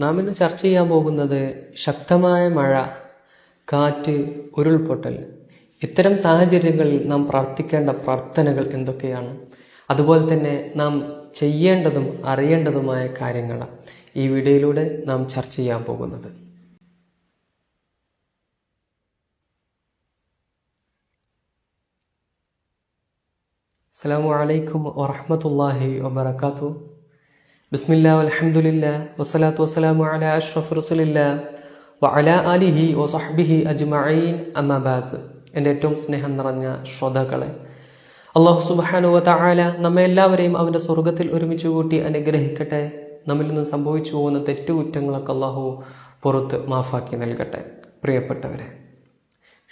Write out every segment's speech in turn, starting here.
നാം ഇന്ന് ചർച്ച ചെയ്യാൻ പോകുന്നത് ശക്തമായ മഴ കാറ്റ് ഉരുൾപൊട്ടൽ. ഇത്തരം സാഹചര്യങ്ങളിൽ നാം പ്രാർത്ഥിക്കേണ്ട പ്രാർത്ഥനകൾ എന്തൊക്കെയാണ്? അതുപോലെ തന്നെ നാം ചെയ്യേണ്ടതും അറിയേണ്ടതുമായ കാര്യങ്ങളാണ് ഈ വീഡിയോയിലൂടെ നാം ചർച്ച ചെയ്യാൻ പോകുന്നത്. അസ്സാം വലൈക്കും വറഹമത്തല്ലാഹി വബർക്കാത്തു ബിസ്മില്ലാ അൽഹംദുലില്ലാ വസ്സലാത്തു വസ്സലാമു അലാ അഷ്റഫ് റസൂലില്ലാ വഅലാ ആലിഹി വസഹ്ബിഹി അജ്മഈൻ. അമ്മാ ബഅദ് എന്റെ ഏറ്റവും സ്നേഹം നിറഞ്ഞ ശ്രോതാക്കളെ അള്ളാഹു സുബ്ഹാനഹു വതആല നമ്മെ എല്ലാവരെയും അവന്റെ സ്വർഗത്തിൽ ഒരുമിച്ച് കൂട്ടി അനുഗ്രഹിക്കട്ടെ. നമ്മിൽ നിന്ന് സംഭവിച്ചു പോകുന്ന തെറ്റുകുറ്റങ്ങളൊക്കെ അള്ളാഹു പുറത്ത് മാഫാക്കി നൽകട്ടെ. പ്രിയപ്പെട്ടവരെ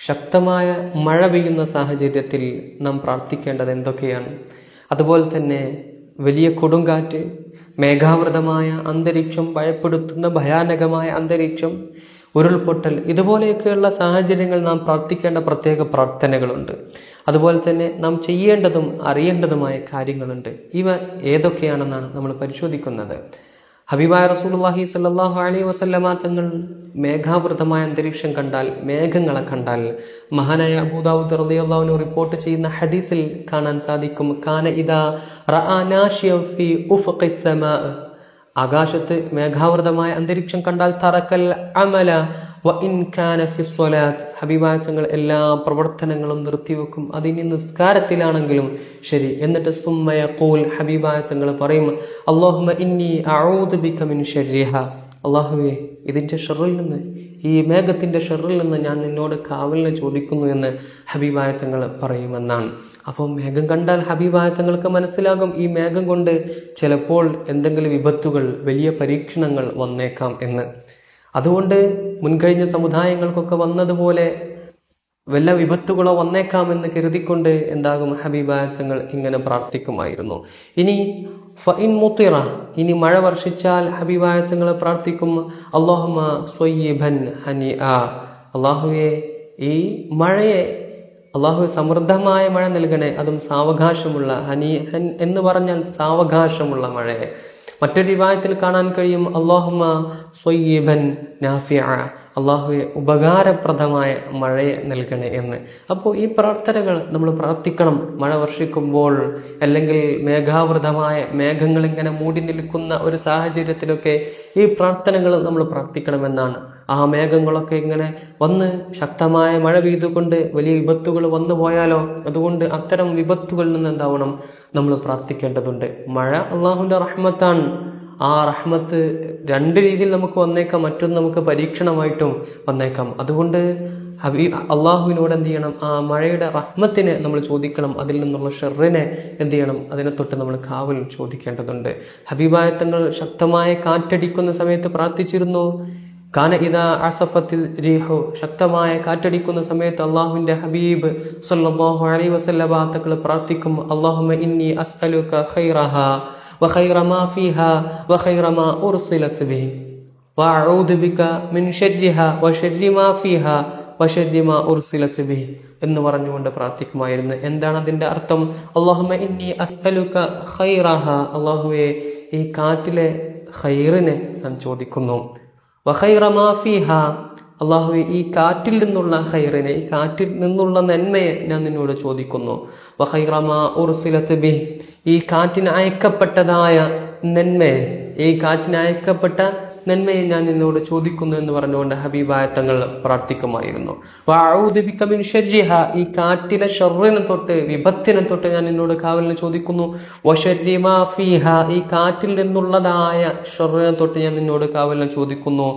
ശക്തമായ മഴ പെയ്യുന്ന സാഹചര്യത്തിൽ നാം പ്രാർത്ഥിക്കേണ്ടത് എന്തൊക്കെയാണ്? അതുപോലെ തന്നെ വലിയ കൊടുങ്കാറ്റ് മേഘാവൃതമായ അന്തരീക്ഷം ഭയപ്പെടുത്തുന്ന ഭയാനകമായ അന്തരീക്ഷം ഉരുൾപൊട്ടൽ ഇതുപോലെയൊക്കെയുള്ള സാഹചര്യങ്ങൾ നാം പ്രാർത്ഥിക്കേണ്ട പ്രത്യേക പ്രാർത്ഥനകളുണ്ട്. അതുപോലെ തന്നെ നാം ചെയ്യേണ്ടതും അറിയേണ്ടതുമായ കാര്യങ്ങളുണ്ട്. ഇവ ഏതൊക്കെയാണെന്നാണ് നമ്മൾ പരിശോധിക്കുന്നത്. ഹബീബായ റസൂലുള്ളാഹി സല്ലാഹു അലൈഹി വസല്ലമ തങ്ങൾ മേഘാവൃതമായ അന്തരീക്ഷം കണ്ടാൽ മേഘങ്ങളെ കണ്ടാൽ മഹാനായ അബൂദാവൂദ് റളിയല്ലാഹു റിപ്പോർട്ട് ചെയ്യുന്ന ഹദീസിൽ കാണാൻ സാധിക്കും. കാന ഇദാ ആകാശത്ത് മേഘാവൃതമായ അന്തരീക്ഷം കണ്ടാൽ തറക്കൽ അമല. വ എല്ലാ പ്രവർത്തനങ്ങളും നിർത്തിവെക്കും. അതിന് നിസ്കാരത്തിലാണെങ്കിലും ശരി. എന്നിട്ട് സുമ്മയ കോൽ ഹബീബായ പറയും അല്ലാഹുമ്മ ഇന്നി അഊദു ബിക മിൻ ശർരിഹ അള്ളാഹുവേ ഇതിന്റെ ഷെറിൽ നിന്ന് ഈ മേഘത്തിന്റെ ഷെറിൽ നിന്ന് ഞാൻ നിന്നോട് കാവലിനെ ചോദിക്കുന്നു എന്ന് ഹബീബായത്തങ്ങൾ പറയുമെന്നാണ്. അപ്പോൾ മേഘം കണ്ടാൽ ഹബീബായത്തങ്ങൾക്ക് മനസ്സിലാകും ഈ മേഘം കൊണ്ട് ചിലപ്പോൾ എന്തെങ്കിലും വിപത്തുകൾ വലിയ പരീക്ഷണങ്ങൾ വന്നേക്കാം എന്ന്. അതുകൊണ്ട് മുൻകഴിഞ്ഞ സമുദായങ്ങൾക്കൊക്കെ വന്നതുപോലെ വല്ല വിപത്തുകളോ വന്നേക്കാമെന്ന് കരുതിക്കൊണ്ട് എന്താകും? ഹബീബായത്തങ്ങൾ ഇങ്ങനെ പ്രാർത്ഥിക്കുമായിരുന്നു. ഇനി ഫഇൻ മുത്തിറ ഇനി മഴ വർഷിച്ചാൽ ഹബീബായത്തങ്ങളെ പ്രാർത്ഥിക്കും. അള്ളാഹുമ സ്വയ്യിബൻ ഹനി ആ അള്ളാഹുവെ ഈ മഴയെ അള്ളാഹു സമൃദ്ധമായ മഴ നൽകണേ. അതും സാവകാശമുള്ള ഹനി ഹൻ എന്ന് പറഞ്ഞാൽ സാവകാശമുള്ള മഴയെ. മറ്റൊരു വിവാഹത്തിൽ കാണാൻ കഴിയും. അള്ളാഹുമ സ്വയ്യിബൻ അള്ളാഹുവെ ഉപകാരപ്രദമായ മഴയെ നൽകണേ എന്ന്. അപ്പോൾ ഈ പ്രാർത്ഥനകൾ നമ്മൾ പ്രാർത്ഥിക്കണം. മഴ വർഷിക്കുമ്പോൾ അല്ലെങ്കിൽ മേഘാവൃതമായ മേഘങ്ങൾ ഇങ്ങനെ മൂടി നിൽക്കുന്ന ഒരു സാഹചര്യത്തിലൊക്കെ ഈ പ്രാർത്ഥനകൾ നമ്മൾ പ്രാർത്ഥിക്കണമെന്നാണ് ആ മേഘങ്ങളൊക്കെ ഇങ്ങനെ വന്ന് ശക്തമായ മഴ പെയ്തുകൊണ്ട് വലിയ വിപത്തുകൾ വന്നു പോയാലോ? അതുകൊണ്ട് അത്തരം വിപത്തുകളിൽ നിന്ന് എന്താവണം? നമ്മൾ പ്രാർത്ഥിക്കേണ്ടതുണ്ട്. മഴ അള്ളാഹുവിന്റെ റഹ്മത്താണ്. ആ റഹ്മത്ത് രണ്ട് രീതിയിൽ നമുക്ക് വന്നേക്കാം മറ്റൊന്ന് നമുക്ക് പരീക്ഷണമായിട്ടും വന്നേക്കാം. അതുകൊണ്ട് ഹബീ അള്ളാഹുവിനോട് എന്ത് ചെയ്യണം? ആ മഴയുടെ റഹ്മത്തിനെ നമ്മൾ ചോദിക്കണം. അതിൽ നിന്നുള്ള ഷെറിനെ എന്ത് ചെയ്യണം? അതിനെ തൊട്ട് നമ്മൾ കാവൽ ചോദിക്കേണ്ടതുണ്ട്. ഹബീബായത്തങ്ങൾ ശക്തമായ കാറ്റടിക്കുന്ന സമയത്ത് പ്രാർത്ഥിച്ചിരുന്നു. കാന ഇതാ അസഫത്തിൽ രീഹു ശക്തമായ കാറ്റടിക്കുന്ന സമയത്ത് അള്ളാഹുവിന്റെ ഹബീബ് സല്ലല്ലാഹു അലൈഹി വസല്ലമ തങ്ങൾ പ്രാർത്ഥിക്കും അള്ളാഹുമ്മ ഇന്നി അസ്അലുക ഖൈറഹ وخير ما فيها وخير ما أرسلت به وأعوذ بك من شرها وشر ما فيها وشر ما أرسلت به എന്ന് പറഞ്ഞുകൊണ്ട് പ്രാർത്ഥിക്കുമായിരുന്നു എന്താണ് അതിന്റെ അർത്ഥം അള്ളാഹുമ ഇന്നി അസ്അലുക ഖൈറഹ അള്ളാഹുവെ ഈ കാറ്റിലെ ഖൈറിനെ ഞാൻ ചോദിക്കുന്നു വഖൈറ മാ ഫീഹ. അള്ളാഹുവെ ഈ കാറ്റിൽ നിന്നുള്ള ഹൈറിനെ ഈ കാറ്റിൽ നിന്നുള്ള നന്മയെ ഞാൻ നിന്നോട് ചോദിക്കുന്നു. ബി ഈ കാറ്റിന് അയക്കപ്പെട്ടതായ നന്മയെ ഈ കാറ്റിന് അയക്കപ്പെട്ട നന്മയെ ഞാൻ നിന്നോട് ചോദിക്കുന്നു എന്ന് പറഞ്ഞുകൊണ്ട് ഹബീബായ തങ്ങൾ പ്രാർത്ഥിക്കുമായിരുന്നു. ഈ കാറ്റിലെ ഷെറിനെ തൊട്ട് വിപത്തിനെ തൊട്ട് ഞാൻ നിന്നോട് കാവലിനെ ചോദിക്കുന്നു. ഈ കാറ്റിൽ നിന്നുള്ളതായ ഷെറിനെ തൊട്ട് ഞാൻ നിന്നോട് കാവലിനെ ചോദിക്കുന്നു.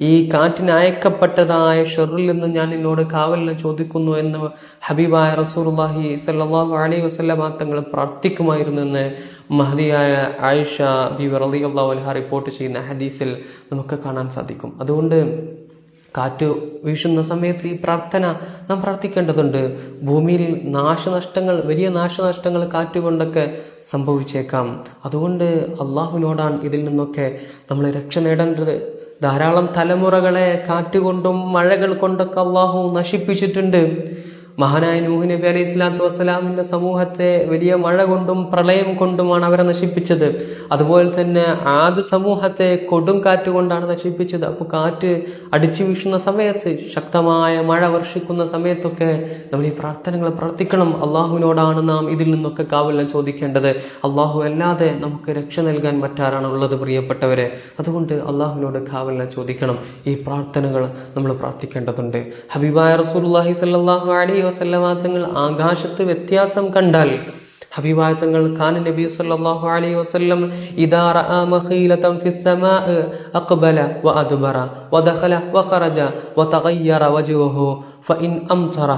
ഈ കാറ്റിന് അയക്കപ്പെട്ടതായ ഷെറിൽ നിന്ന് ഞാൻ നിന്നോട് കാവലിനെ ചോദിക്കുന്നു എന്ന് ഹബീബായ റസൂർ അലൈഹി വസ്ലാം തങ്ങൾ പ്രാർത്ഥിക്കുമായിരുന്നു എന്ന് മഹദിയായ ആയിഷ ബി റളിയല്ലാഹു അൻഹ റിപ്പോർട്ട് ചെയ്യുന്ന ഹദീസിൽ നമുക്ക് കാണാൻ സാധിക്കും. അതുകൊണ്ട് കാറ്റ് വീശുന്ന സമയത്ത് ഈ പ്രാർത്ഥന നാം പ്രാർത്ഥിക്കേണ്ടതുണ്ട്. ഭൂമിയിൽ നാശനഷ്ടങ്ങൾ വലിയ നാശനഷ്ടങ്ങൾ കാറ്റുകൊണ്ടൊക്കെ സംഭവിച്ചേക്കാം. അതുകൊണ്ട് അള്ളാഹുവിനോടാണ് ഇതിൽ നിന്നൊക്കെ നമ്മൾ രക്ഷ നേടേണ്ടത്. ധാരാളം തലമുറകളെ കാറ്റുകൊണ്ടും മഴകൾ കൊണ്ടൊക്കെ അള്ളാഹു നശിപ്പിച്ചിട്ടുണ്ട്. മഹാനായ നൂഹ് നബി അലൈഹി സ്വലാത്തു വസ്സലാമിന്റെ സമൂഹത്തെ വലിയ മഴ കൊണ്ടും പ്രളയം കൊണ്ടുമാണ് അവരെ നശിപ്പിച്ചത്. അതുപോലെ തന്നെ ആദ്യ സമൂഹത്തെ കൊടും കാറ്റ് കൊണ്ടാണ് നശിപ്പിച്ചത്. അപ്പോൾ കാറ്റ് അടിച്ചു വീശുന്ന സമയത്ത് ശക്തമായ മഴ വർഷിക്കുന്ന സമയത്തൊക്കെ നമ്മൾ ഈ പ്രാർത്ഥനകൾ പ്രാർത്ഥിക്കണം. അള്ളാഹുവിനോടാണ് നാം ഇതിൽ നിന്നൊക്കെ കാവലം ചോദിക്കേണ്ടത്. അള്ളാഹു അല്ലാതെ നമുക്ക് രക്ഷ നൽകാൻ മറ്റാരാണ് ഉള്ളത് പ്രിയപ്പെട്ടവരെ? അതുകൊണ്ട് അള്ളാഹുവിനോട് കാവലം ചോദിക്കണം. ഈ പ്രാർത്ഥനകൾ നമ്മൾ പ്രാർത്ഥിക്കേണ്ടതുണ്ട്. ഹബീബായ റസൂലുള്ളാഹി സ്വല്ലല്ലാഹു അലൈഹി വസല്ലമ തങ്ങൾ ആകാശത്ത് വ്യത്യാസം കണ്ടാൽ ഹബീബായ തങ്ങൾ ഖാൻ നബി സല്ലല്ലാഹു അലൈഹി വസല്ലം ഇദാ റആ മഖീലതൻ ഫിസ് സമാഅ അഖ്ബല വഅദ്ബറ വദഖല വഖറജ വതഗയ്യറ വജ്ഹുഹു ഫഇൻ അംതറ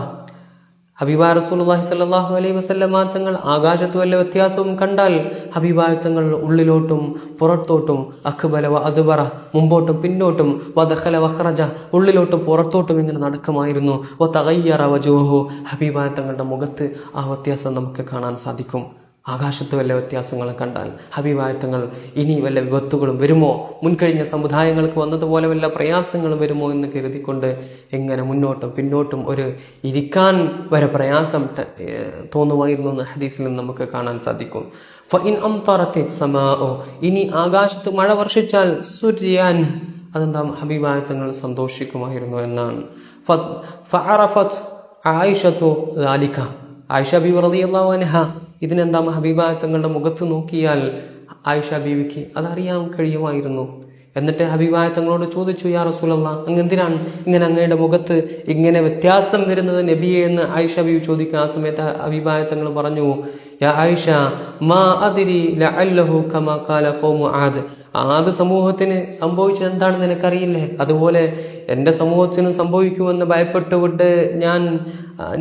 ഹബീബായ റസൂലുള്ളാഹി സ്വല്ലല്ലാഹു അലൈഹി വസല്ലമ തങ്ങൾ ആകാശത്ത് വല്ല വ്യത്യാസവും കണ്ടാൽ ഹബീബായ തങ്ങൾ ഉള്ളിലോട്ടും പുറത്തോട്ടും അക്ബല വ അദ്ബറ മുമ്പോട്ടും പിന്നോട്ടും വദഖല വഖറജ ഉള്ളിലോട്ടും പുറത്തോട്ടും ഇങ്ങനെ നടക്കുമായിരുന്നു. വ തകയ്യറ വജൂഹു. ഹബീബായ തങ്ങളുടെ മുഖത്ത് ആ വ്യത്യാസം നമുക്ക് കാണാൻ സാധിക്കും. ആകാശത്ത് വല്ല വ്യത്യാസങ്ങളും കണ്ടാൽ അഭിവായത്തങ്ങൾ ഇനി വല്ല വിപത്തുകളും വരുമോ? മുൻകഴിഞ്ഞ സമുദായങ്ങൾക്ക് വന്നതുപോലെ വല്ല പ്രയാസങ്ങളും വരുമോ എന്ന് കരുതിക്കൊണ്ട് എങ്ങനെ മുന്നോട്ടും പിന്നോട്ടും ഒരു ഇരിക്കാൻ വരെ പ്രയാസം തോന്നുമായിരുന്നു എന്ന് ഹദീസിൽ നിന്ന് നമുക്ക് കാണാൻ സാധിക്കും. ഫൈൻ ഇനി ആകാശത്ത് മഴ വർഷിച്ചാൽ സുര്യാൻ. അതെന്താ അഭിവായത്തങ്ങൾ സന്തോഷിക്കുമായിരുന്നു എന്നാണ്. ഫഅറഫത്ത് ആയിഷത്തു ദാലിക ആയിഷ ബി റളിയല്ലാഹു ഇതിനെന്താ ഹബീബായ തങ്ങളുടെ മുഖത്ത് നോക്കിയാൽ ആയിഷ ബീവിക്ക് അതറിയാൻ കഴിയുമായിരുന്നു. എന്നിട്ട് ഹബീബായ തങ്ങളോട് ചോദിച്ചു യാ റസൂലല്ല അങ്ങ് എന്തിനാണ് ഇങ്ങനെ അങ്ങയുടെ മുഖത്ത് ഇങ്ങനെ വ്യത്യാസം വരുന്നത് നബിയെ? എന്ന് ആയിഷ ബീവി ചോദിക്കുക ആ സമയത്ത് ഹബീബായ തങ്ങൾ പറഞ്ഞു ആയിഷ മാ അതിരി ലഅല്ലഹു കമാ ആദ്. ആദ് സമൂഹത്തിന് സംഭവിച്ചത് എന്താണെന്ന് നിനക്കറിയില്ലേ? അതുപോലെ എന്റെ സമൂഹത്തിന് സംഭവിക്കുമെന്ന് ഭയപ്പെട്ടുകൊണ്ട് ഞാൻ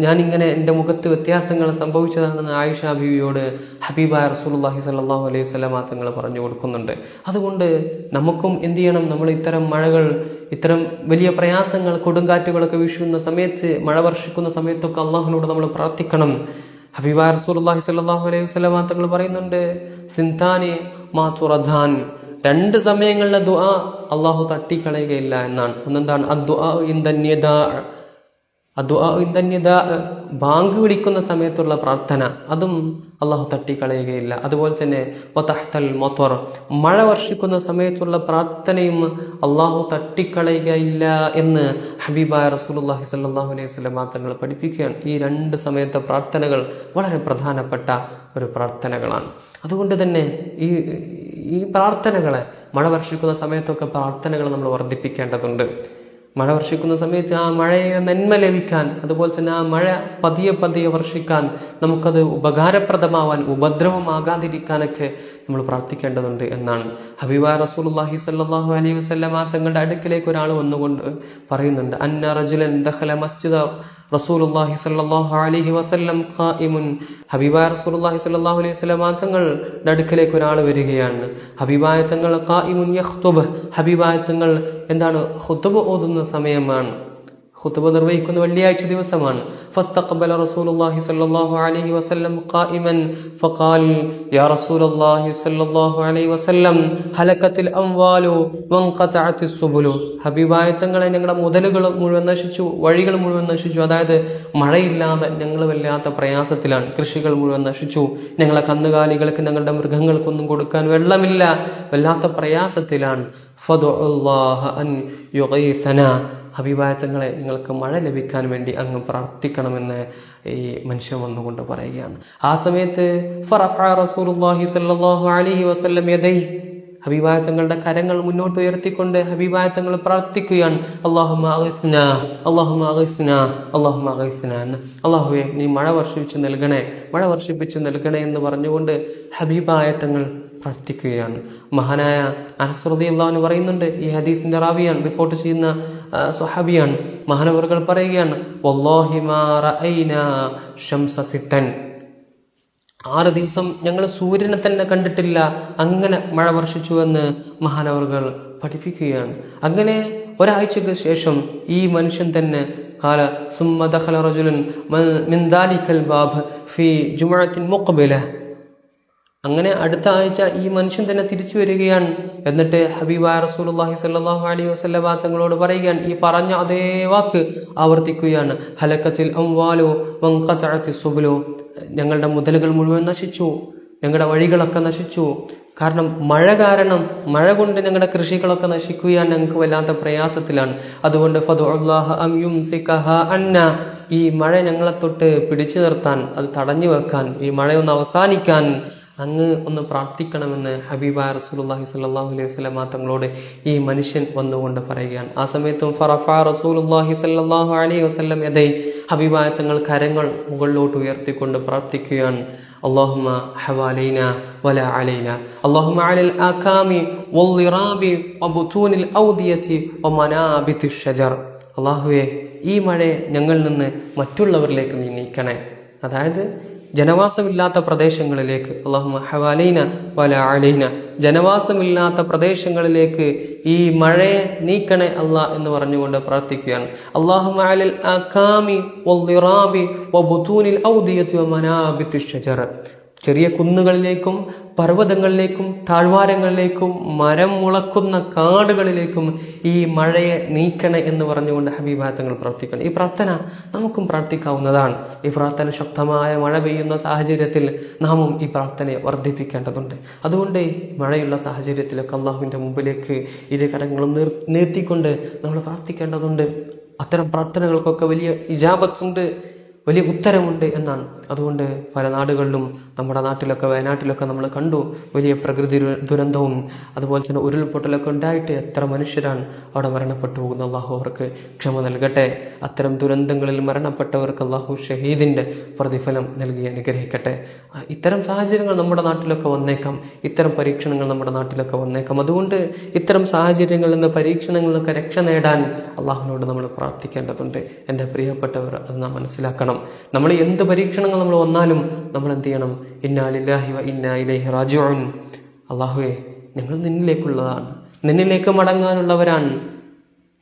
ഞാൻ ഇങ്ങനെ എന്റെ മുഖത്ത് വ്യത്യാസങ്ങൾ സംഭവിച്ചതാണെന്ന് ആയിഷ ബീവിയോട് ഹബീബ റസൂലുള്ളാഹി സല്ലാഹു അലൈഹി വസല്ലമ തങ്ങൾ പറഞ്ഞു കൊടുക്കുന്നുണ്ട്. അതുകൊണ്ട് നമുക്കും എന്ത് ചെയ്യണം? നമ്മൾ ഇത്തരം മഴകൾ ഇത്തരം വലിയ പ്രയാസങ്ങൾ കൊടുങ്കാറ്റുകളൊക്കെ വീശുന്ന സമയത്ത് മഴ വർഷിക്കുന്ന സമയത്തൊക്കെ അള്ളാഹുനോട് നമ്മൾ പ്രാർത്ഥിക്കണം. ഹബീബായ റസൂലി സ്വല്ലല്ലാഹു അലൈഹി വസല്ലമ തങ്ങൾ പറയുന്നുണ്ട് സിന്താനി മാതുറധാൻ രണ്ട് സമയങ്ങളിലെ ദുആ അള്ളാഹു തട്ടിക്കളയുകയില്ല എന്നാണ്. ഒന്നെന്താണ്? അദ്ദുആ ഇൻദന്യദാ അദ്ദുആ ഇൻദന്യദാ ബാങ്ക് വിളിക്കുന്ന സമയത്തുള്ള പ്രാർത്ഥന അതും അള്ളാഹു തട്ടിക്കളയുകയില്ല. അതുപോലെ തന്നെ വതഹ്തൽ മത്വർ മഴ വർഷിക്കുന്ന സമയത്തുള്ള പ്രാർത്ഥനയും അള്ളാഹു തട്ടിക്കളയുകയില്ല എന്ന് ഹബീബ റസൂലുള്ളാഹി സല്ലാഹു അലൈഹി വസല്ലം തങ്ങൾ പഠിപ്പിക്കുകയാണ്. ഈ രണ്ട് സമയത്തെ പ്രാർത്ഥനകൾ വളരെ പ്രധാനപ്പെട്ട ഒരു പ്രാർത്ഥനകളാണ്. അതുകൊണ്ട് തന്നെ ഈ ഈ പ്രാർത്ഥനകളെ മഴ വർഷിക്കുന്ന സമയത്തൊക്കെ പ്രാർത്ഥനകൾ നമ്മൾ വർദ്ധിപ്പിക്കേണ്ടതുണ്ട്. മഴ വർഷിക്കുന്ന സമയത്ത് ആ മഴയെ നന്മ ലഭിക്കാൻ അതുപോലെ തന്നെ ആ മഴ പതിയെ പതിയെ വർഷിക്കാൻ നമുക്കത് ഉപകാരപ്രദമാവാൻ ഉപദ്രവമാകാതിരിക്കാനൊക്കെ നമ്മൾ പ്രാർത്ഥിക്കേണ്ടതുണ്ട് എന്നാണ്. ഹബീബ റസൂലുള്ളാഹി സ്വല്ലല്ലാഹു അലൈഹി വസല്ലമ തങ്ങളുടെ അടുക്കിലേക്ക് ഒരാൾ വന്നുകൊണ്ട് പറയുന്നുണ്ട് അന്ന റജുലൻ ദഖല മസ്ജിദ റസൂലുള്ളാഹി സ്വല്ലല്ലാഹു അലൈഹി വസല്ലം ഖായിമുൻ. ഹബീബ റസൂലുള്ളാഹി സ്വല്ലല്ലാഹു അലൈഹി വസല്ലമ തങ്ങളുടെ അടുക്കിലേക്ക് ഒരാൾ വരികയാണ്. ഹബീബായ തങ്ങൾ ഖായിമുൻ യഖ്തുബ്. ഹബീബായ തങ്ങൾ എന്താണ്? ഖുതുബ ഓതുന്ന സമയമാണ്. ഖുതുബ നിർവഹിക്കുന്ന വെള്ളിയാഴ്ച ദിവസമാണ്. ഫസ്തഖബല റസൂലുള്ളാഹി സ്വല്ലല്ലാഹു അലൈഹി വസല്ലം ഖായിമൻ. യാ റസൂലുള്ളാഹി സ്വല്ലല്ലാഹു അലൈഹി വസല്ലം അംവാലു ഞങ്ങളുടെ മുതലുകൾ മുഴുവൻ നശിച്ചു വഴികൾ മുഴുവൻ നശിച്ചു. അതായത് മഴയില്ലാതെ ഞങ്ങൾ വല്ലാത്ത പ്രയാസത്തിലാണ്. കൃഷികൾ മുഴുവൻ നശിച്ചു. ഞങ്ങളെ കന്നുകാലികൾക്ക് ഞങ്ങളുടെ മൃഗങ്ങൾക്കൊന്നും കൊടുക്കാൻ വെള്ളമില്ല. വല്ലാത്ത പ്രയാസത്തിലാണ്. ഫദുല്ലാഹ അൻ തങ്ങളെ നിങ്ങൾക്ക് മഴ ലഭിക്കാൻ വേണ്ടി അങ്ങ് പ്രാർത്ഥിക്കണമെന്ന് ഈ മനുഷ്യൻ വന്നുകൊണ്ട് പറയുകയാണ്. ആ സമയത്ത് അഭിവാചങ്ങളുടെ കരങ്ങൾ മുന്നോട്ട് ഉയർത്തിക്കൊണ്ട് അഭിവാചങ്ങൾ പ്രാർത്ഥിക്കുകയാണ്. അള്ളാഹുമ അഗിസ്ന അള്ളാഹുമ അഗിസ്ന അള്ളാഹുമ അഗിസ്ന എന്ന്. അള്ളാഹുവെ നീ മഴ വർഷിപ്പിച്ച് നൽകണേ മഴ വർഷിപ്പിച്ച് നൽകണേ എന്ന് പറഞ്ഞുകൊണ്ട് അഭിപായത്തങ്ങൾ തങ്ങൾ പ്രാർത്ഥിക്കുകയാണ്. മഹാനായ അനസ്രതി അള്ളാഹുന് പറയുന്നുണ്ട് ഈ ഹദീസിന്റെ റാവിയാണ് റിപ്പോർട്ട് ചെയ്യുന്ന സ്വഹാബിയാണ്. മഹാനവറുകൾ പറയുകയാണ് ആറ് ദിവസം ഞങ്ങൾ സൂര്യനെ തന്നെ കണ്ടിട്ടില്ല. അങ്ങനെ മഴ വർഷിച്ചു എന്ന് മഹാനവറുകൾ പഠിപ്പിക്കുകയാണ്. അങ്ങനെ ഒരാഴ്ചക്ക് ശേഷം ഈ മനുഷ്യൻ തന്നെ കാല സുമ്മ ദഖല റജുലൻ മിൻ ദാലിക്കൽ ബാബ് അങ്ങനെ അടുത്ത ആഴ്ച ഈ മനുഷ്യൻ തന്നെ തിരിച്ചു വരികയാണ്. എന്നിട്ട് ഹബീബ റസൂലുള്ളാഹി സ്വല്ലല്ലാഹു അലൈഹി വസല്ലമ തങ്ങളോട് പറയുകയാണ് ഈ പറഞ്ഞ അതേ വാക്ക് ആവർത്തിക്കുകയാണ്. ഹലക്കത്തിൽ അംവാലോ വങ്കത്തഴത്തി സുബലോ. ഞങ്ങളുടെ മുതലുകൾ മുഴുവൻ നശിച്ചു. ഞങ്ങളുടെ വഴികളൊക്കെ നശിച്ചു. കാരണം മഴ കാരണം മഴ കൊണ്ട് ഞങ്ങളുടെ കൃഷികളൊക്കെ നശിക്കുകയാണ്. ഞങ്ങൾക്ക് വല്ലാത്ത പ്രയാസത്തിലാണ്. അതുകൊണ്ട് അന്ന. ഈ മഴ ഞങ്ങളെ തൊട്ട് പിടിച്ചു നിർത്താൻ അത് തടഞ്ഞു വെക്കാൻ ഈ മഴയൊന്ന് അവസാനിക്കാൻ അങ്ങ് ഒന്ന് പ്രാർത്ഥിക്കണമെന്ന് ഹബീബായ റസൂലുള്ളാഹി സ്വല്ലല്ലാഹു അലൈഹി വസല്ലം തങ്ങളോട് ഈ മനുഷ്യൻ വന്നുകൊണ്ട് പറയുകയാണ് ആ സമയത്തും ഫറഫ റസൂലുള്ളാഹി സ്വല്ലല്ലാഹു അലൈഹി വസല്ലം യദൈ ഹബീബായ തങ്ങൾ കരങ്ങൾ മുകളിലോട്ട് ഉയർത്തിക്കൊണ്ട് പ്രാർത്ഥിക്കുകയാണ് اللهم حوالينا ولا علينا اللهم على الآكام والضراب وبطون الأودية ومنابت الشجر അള്ളാഹുവെ ഈ മഴയെ ഞങ്ങളിൽ നിന്ന് മറ്റുള്ളവരിലേക്ക് നീ നീക്കണേ അതായത് ജനവാസമില്ലാത്ത പ്രദേശങ്ങളിലേക്ക് അള്ളാഹു ഹവാലൈന വല അലൈന ജനവാസമില്ലാത്ത പ്രദേശങ്ങളിലേക്ക് ഈ മഴയെ നീക്കണേ അല്ലാ എന്ന് പറഞ്ഞുകൊണ്ട് പ്രാർത്ഥിക്കുകയാണ്. അള്ളാഹു അലൽ അകാമി വൽദിറാബി വബുതൂനിൽ ഔദിയത്തി വമനാബിത്തി ഷജർ ചെറിയ കുന്നുകളിലേക്കും പർവതങ്ങളിലേക്കും താഴ്വാരങ്ങളിലേക്കും മരം മുളക്കുന്ന കാടുകളിലേക്കും ഈ മഴയെ നീക്കണേ എന്ന് പറഞ്ഞുകൊണ്ട് ഹബീബാത്തങ്ങൾ പ്രാർത്ഥിക്കണം ഈ പ്രാർത്ഥന നമുക്കും പ്രാർത്ഥിക്കാവുന്നതാണ്. ഈ പ്രാർത്ഥന ശക്തമായ മഴ പെയ്യുന്ന സാഹചര്യത്തിൽ നാമും ഈ പ്രാർത്ഥനയെ വർദ്ധിപ്പിക്കേണ്ടതുണ്ട്. അതുകൊണ്ട് മഴയുള്ള സാഹചര്യത്തിലൊക്കെ അള്ളാഹുവിന്റെ മുമ്പിലേക്ക് ഇരു കരങ്ങളും നിർ നമ്മൾ പ്രാർത്ഥിക്കേണ്ടതുണ്ട്. അത്തരം പ്രാർത്ഥനകൾക്കൊക്കെ വലിയ ഇജാബത്തുണ്ട്. വലിയ ഉത്തരമുണ്ട് എന്നാണ്. അതുകൊണ്ട് പല നാടുകളിലും നമ്മുടെ നാട്ടിലൊക്കെ വയനാട്ടിലൊക്കെ നമ്മൾ കണ്ടു വലിയ പ്രകൃതി ദുരന്തവും അതുപോലെ തന്നെ ഉരുൾപൊട്ടലൊക്കെ ഉണ്ടായിട്ട് എത്ര മനുഷ്യരാണ് അവിടെ മരണപ്പെട്ടു പോകുന്നത്. അള്ളാഹു അവർക്ക് ക്ഷമ നൽകട്ടെ. അത്തരം ദുരന്തങ്ങളിൽ മരണപ്പെട്ടവർക്ക് അള്ളാഹു ഷഹീദിന്റെ പ്രതിഫലം നൽകി അനുഗ്രഹിക്കട്ടെ. ഇത്തരം സാഹചര്യങ്ങൾ നമ്മുടെ നാട്ടിലൊക്കെ വന്നേക്കാം. ഇത്തരം പരീക്ഷണങ്ങൾ നമ്മുടെ നാട്ടിലൊക്കെ വന്നേക്കാം. അതുകൊണ്ട് ഇത്തരം സാഹചര്യങ്ങളിൽ നിന്ന് പരീക്ഷണങ്ങളിൽ നിന്നൊക്കെ രക്ഷ നേടാൻ അള്ളാഹുവിനോട് നമ്മൾ പ്രാർത്ഥിക്കേണ്ടതുണ്ട്. എന്റെ പ്രിയപ്പെട്ടവർ അത് നാം മനസ്സിലാക്കണം. നമ്മൾ എന്ത് പരീക്ഷണങ്ങൾ നമ്മൾ വന്നാലും നമ്മൾ എന്ത് ചെയ്യണം? ഇന്നാലില്ലാഹി ഇന്നാ ഇലൈഹി റാജിഊൻ. അള്ളാഹുവെ ഞങ്ങൾ നിന്നിലേക്കുള്ളതാണ്. നിന്നിലേക്ക് മടങ്ങാനുള്ളവരാണ്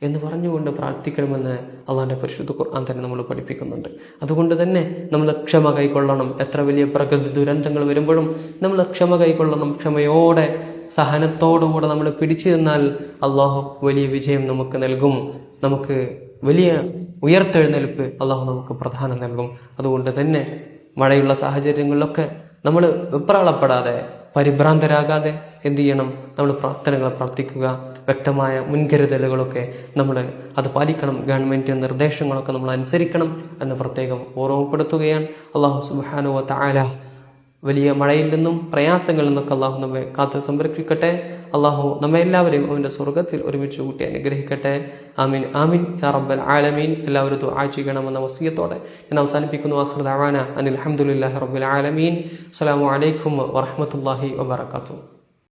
എന്ന് പറഞ്ഞുകൊണ്ട് പ്രാർത്ഥിക്കണമെന്ന് അള്ളാഹിന്റെ പരിശുദ്ധ ഖുർആൻ തന്നെ നമ്മൾ പഠിപ്പിക്കുന്നുണ്ട്. അതുകൊണ്ട് തന്നെ നമ്മൾ ക്ഷമ കൈക്കൊള്ളണം. എത്ര വലിയ പ്രകൃതി ദുരന്തങ്ങൾ വരുമ്പോഴും നമ്മൾ ക്ഷമ കൈക്കൊള്ളണം. ക്ഷമയോടെ സഹനത്തോടുകൂടെ നമ്മൾ പിടിച്ചു നിന്നാൽ അള്ളാഹു വലിയ വിജയം നമുക്ക് നൽകും. നമുക്ക് വലിയ ഉയർത്തെഴുന്നേൽപ്പ് അള്ളാഹു നമുക്ക് പ്രധാനം നൽകും. അതുകൊണ്ട് തന്നെ മഴയുള്ള സാഹചര്യങ്ങളിലൊക്കെ നമ്മൾ വെപ്രാളപ്പെടാതെ പരിഭ്രാന്തരാകാതെ എന്ത് ചെയ്യണം? നമ്മൾ പ്രാർത്ഥനകൾ പ്രാർത്ഥിക്കുക വ്യക്തമായ മുൻകരുതലുകളൊക്കെ നമ്മൾ അത് പാലിക്കണം. ഗവൺമെന്റ് നിർദ്ദേശങ്ങളൊക്കെ നമ്മൾ അനുസരിക്കണം എന്ന് പ്രത്യേകം ഓർമ്മപ്പെടുത്തുകയാണ്. അള്ളാഹു സുബാനുവ താല വലിയ മഴയിൽ നിന്നും പ്രയാസങ്ങളിൽ നിന്നൊക്കെ അള്ളാഹു നമ്മെ കാത്ത് സംരക്ഷിക്കട്ടെ. അള്ളാഹു നമ്മെ എല്ലാവരെയും അവന്റെ സ്വർഗത്തിൽ ഒരുമിച്ച് കൂട്ടി അനുഗ്രഹിക്കട്ടെ. ആമീൻ. ആമീൻ. യാ റബ്ബൽ ആലമീൻ. എല്ലാവരും ദുആ വസിയത്തോടെ ഞാൻ അവസാനിപ്പിക്കുന്നു. ദഅവാന അനിൽ അഹമ്മദുല്ലാഹി റബ്ബിൽ ആലമീൻ. അസ്സലാമു അലൈക്കും വറഹ്മത്തുള്ളാഹി വബറകാതുഹു.